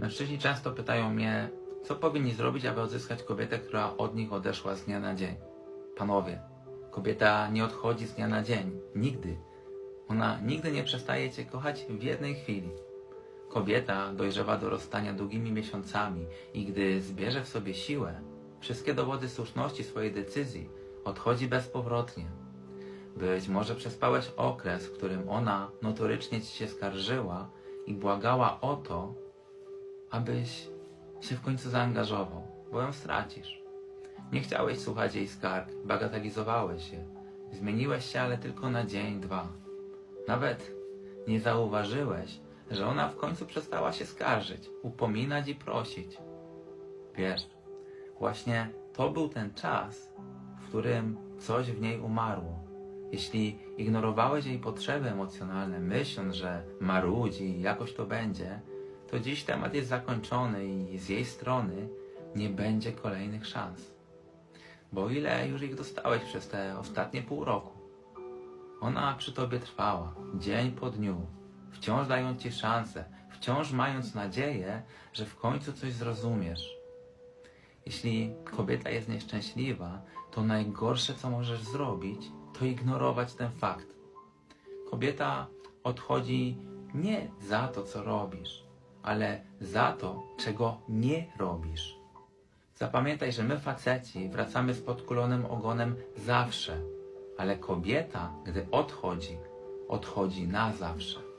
Mężczyźni często pytają mnie, co powinni zrobić, aby odzyskać kobietę, która od nich odeszła z dnia na dzień. Panowie, kobieta nie odchodzi z dnia na dzień. Nigdy. Ona nigdy nie przestaje Cię kochać w jednej chwili. Kobieta dojrzewa do rozstania długimi miesiącami i gdy zbierze w sobie siłę, wszystkie dowody słuszności swojej decyzji odchodzi bezpowrotnie. Być może przespałeś okres, w którym ona notorycznie ci się skarżyła i błagała o to, abyś się w końcu zaangażował, bo ją stracisz. Nie chciałeś słuchać jej skarg, bagatelizowałeś je. Zmieniłeś się, ale tylko na dzień, dwa. Nawet nie zauważyłeś, że ona w końcu przestała się skarżyć, upominać i prosić. Wiesz, właśnie to był ten czas, w którym coś w niej umarło. Jeśli ignorowałeś jej potrzeby emocjonalne, myśląc, że marudzi jakoś to będzie, to dziś temat jest zakończony i z jej strony nie będzie kolejnych szans. Bo ile już ich dostałeś przez te ostatnie pół roku? Ona przy tobie trwała, dzień po dniu, wciąż dając ci szansę, wciąż mając nadzieję, że w końcu coś zrozumiesz. Jeśli kobieta jest nieszczęśliwa, to najgorsze, co możesz zrobić, to ignorować ten fakt. Kobieta odchodzi nie za to, co robisz, ale za to, czego nie robisz. Zapamiętaj, że my faceci wracamy z podkulonym ogonem zawsze, ale kobieta, gdy odchodzi, odchodzi na zawsze.